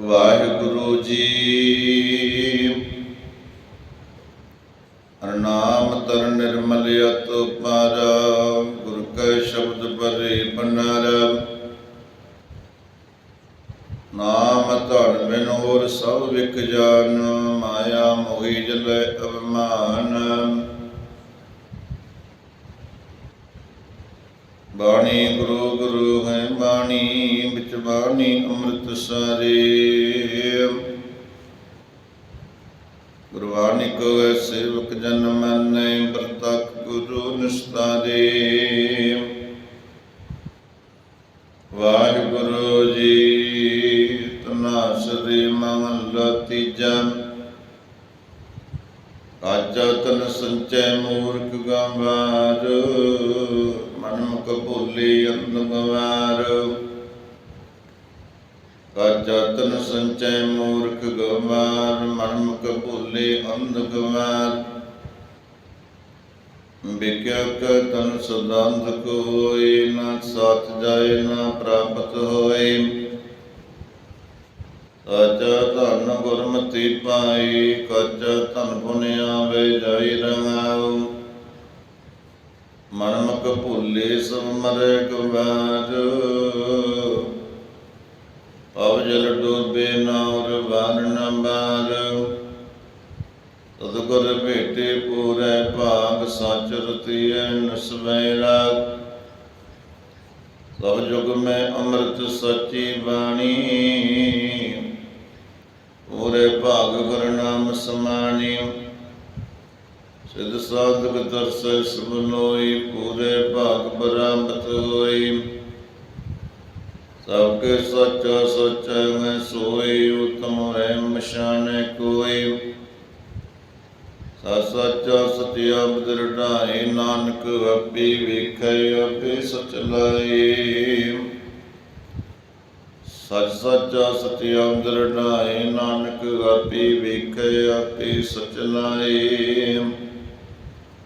ਵਾਹਿਗੁਰੂ ਜੀ। ਨਾਮ ਤਰ ਨਿਰਮਲ ਅਤੁ ਪਰ ਗੁਰ ਕੈ ਸ਼ਬਦ ਪਰੇ ਪੰਨਰ ਨਾਮ ਧੜ ਬਿਨ ਹੋਰ ਸਭ ਵਿਕ ਜਾਨ, ਮਾਇਆ ਮੋਹਿ ਜਲੈ ਅਭਿਮਾਨ ਬਾਣੀ ਗੁਰੂ ਗੁਰੂ ਹੈ ਬਾਣੀ, ਵਿੱਚ ਬਾਣੀ ਅੰਮ੍ਰਿਤ ਸਾਰੇ। ਗੁਰਬਾਣੀ ਕੋ ਹੈ, ਸੇਵਕ ਜਨ ਮੰਨੈ ਪ੍ਰਤੱਖ ਗੁਰੂ ਨਿਸਤਾਰੇ। ਵਾਹਿਗੁਰੂ ਜੀ, ਤਨਾਸਰੀ ਮਹਲਾ ਤੀਜਾ। ਕਾਜਾ ਤਨ ਸੰਚੈ ਮੂਰਖ ਗੰਵਾਰ। ਮਨ ਮੁਖ ਭੁੱਲੀ ਅੰਧ ਗਵਾਰ ਕਾਜਾ ਸੰਚੈ ਮੂਰਖ ਗਵਾਰ ਮਨ ਮੁਖ ਅੰਧ ਗਵਾਰ। ਵਿਕਿਆ ਤਨ ਸਦਾੰਧ ਕੋਈ ਨਾ ਸਾਥ ਜਾਏ, ਨਾ ਪ੍ਰਾਪਤ ਹੋਏ। ਕਾਚਾ ਧਨ ਗੁਰਮਤੀ ਪਾਈ ਕਾਚਾ ਧਨ ਪੁਨਿਆ ਵੇ ਜਾਈ ਰਹਾਉ। ਮਨਮਕ ਭੁੱਲੇ ਸਭ ਮਰੇ ਗਵਾਰ ਪਵ ਜਲ ਡੋਬੇ ਨਾਉਰ ਬਾਰ ਨ ਤਦ ਗੁਰ ਭੇਟੇ ਪੂਰੇ ਭਾਗ ਸੱਚ ਰਤੀਐ ਨਸਵੈ ਰਾਗ। ਸਭ ਜੁਗ ਮੈਂ ਅੰਮ੍ਰਿਤ ਸੱਚੀ ਬਾਣੀ। ਪੂਰੇ ਭਾਗ ਗੁਰ ਨਾਮ ਸਮਾਣੀ। ਸਿਧ ਸਾਧਕ ਦਰਸ ਸੁਨੋਈ ਪੂਰੇ ਭਾਗ ਬਰਾਮਤ ਹੋਈ। ਸਭ ਕੇ ਸੱਚਾ ਸੱਚਾ ਮੈਂ ਸੋਈ, ਉਤਮ ਹੈ ਮਸ਼ਾਨੇ ਕੋਈ। ਸਾ ਸੱਚਾ ਸਤਿਆ ਬਦਰੜਾਏ ਨਾਨਕ ਆਪੇ ਵੇਖੈ, ਆਪੇ ਸਚ ਲਾਏ ਸਚ ਸੱਚਾ ਸਤਿਆ ਬਦਰੜਾਏ ਨਾਨਕ ਆਪੇ ਵੇਖੈ, ਆਪੇ ਸਚ ਲਾਏ